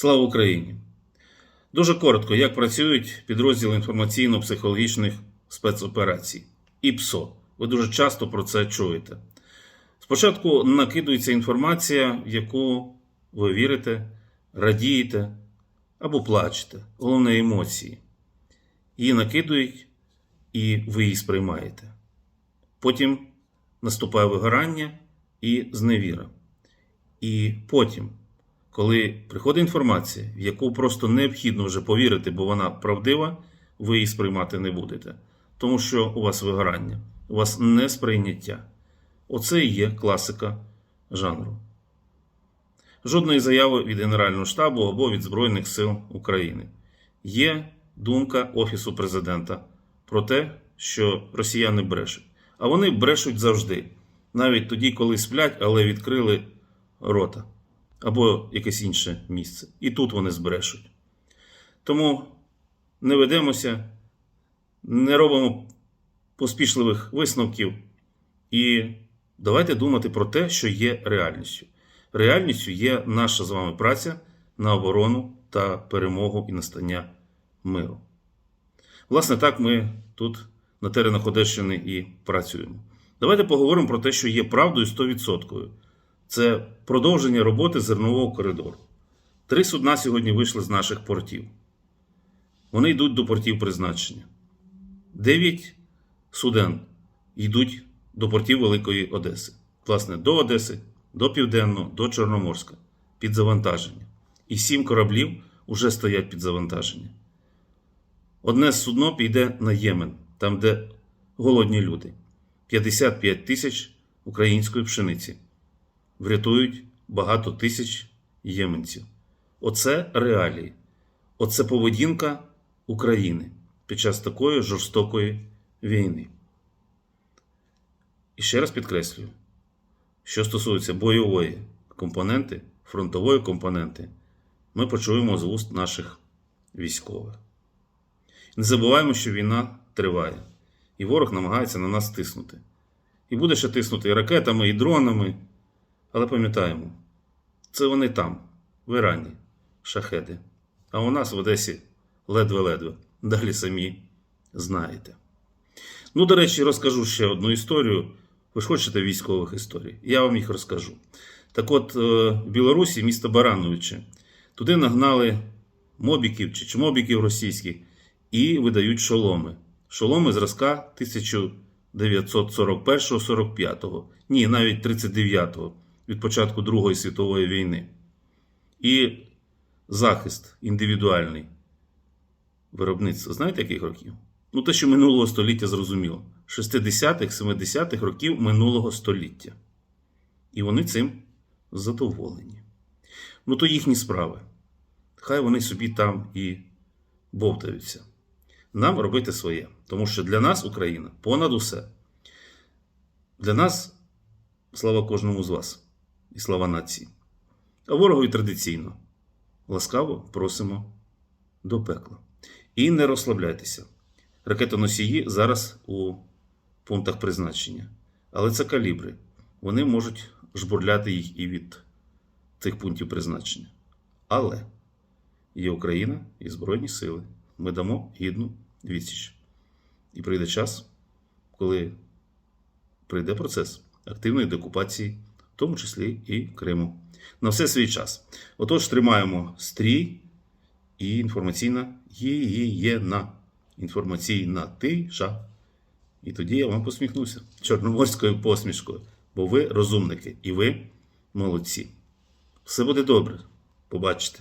Слава Україні! Дуже коротко, як працюють підрозділи інформаційно-психологічних спецоперацій ІПСО. Ви дуже часто про це чуєте. Спочатку накидується інформація, в яку ви вірите, радієте або плачете. Головне емоції. Її накидують, і ви її сприймаєте. Потім наступає вигорання і зневіра. І потім, коли приходить інформація, в яку просто необхідно вже повірити, бо вона правдива, ви її сприймати не будете. Тому що у вас вигорання, у вас несприйняття. Оце і є класика жанру. Жодної заяви від Генерального штабу або від Збройних сил України. Є думка Офісу президента про те, що росіяни брешуть. А вони брешуть завжди, навіть тоді, коли сплять, але відкрили рота або якесь інше місце. І тут вони збрешуть. Тому не ведемося, не робимо поспішливих висновків і давайте думати про те, що є реальністю. Реальністю є наша з вами праця на оборону та перемогу і настання миру. Власне, так ми тут на теренах Одещини і працюємо. Давайте поговоримо про те, що є правдою 100%. Це продовження роботи зернового коридору. Три судна сьогодні вийшли з наших портів. Вони йдуть до портів призначення. Дев'ять суден йдуть до портів Великої Одеси. Власне, до Одеси, до Південного, до Чорноморська під завантаження. І сім кораблів вже стоять під завантаження. Одне судно піде на Ємен, там, де голодні люди. 55 тисяч української пшениці. Врятують багато тисяч єменців. Оце реалії. Оце поведінка України під час такої жорстокої війни. І ще раз підкреслюю, що стосується бойової компоненти, фронтової компоненти, ми почуємо з вуст наших військових. Не забуваємо, що війна триває, і ворог намагається на нас тиснути. І буде ще тиснути і ракетами, і дронами. Але пам'ятаємо, це вони там, в Ірані, шахеди. А у нас в Одесі ледве-ледве. Далі самі знаєте. Ну, до речі, розкажу ще одну історію. Ви ж хочете військових історій? Я вам їх розкажу. Так от, е, в Білорусі, місто Барановиче, туди нагнали мобіків чи чмобіків російських і видають шоломи. Шоломи зразка 1941-45, ні, навіть 39-го, від початку Другої світової війни. І захист індивідуальний виробництва. Знаєте, яких років? Ну, те, що минулого століття зрозуміло. 60-х, 70-х років минулого століття. І вони цим задоволені. Ну, то їхні справи. Хай вони собі там і бовтаються. Нам робити своє. Тому що для нас Україна понад усе. Для нас слава кожному з вас і слава нації. А ворогові традиційно ласкаво просимо до пекла. І не розслабляйтеся. Ракетоносії зараз у пунктах призначення. Але це калібри. Вони можуть жбурляти їх і від цих пунктів призначення. Але є Україна і Збройні Сили. Ми дамо гідну відсіч. І прийде час, коли прийде процес активної деокупації, тому числі і Криму. На все свій час. Отож, тримаємо стрій і інформаційна гігієна. Інформаційна тиша. І тоді я вам посміхнуся чорноморською посмішкою. Бо ви розумники і ви молодці. Все буде добре. Побачите.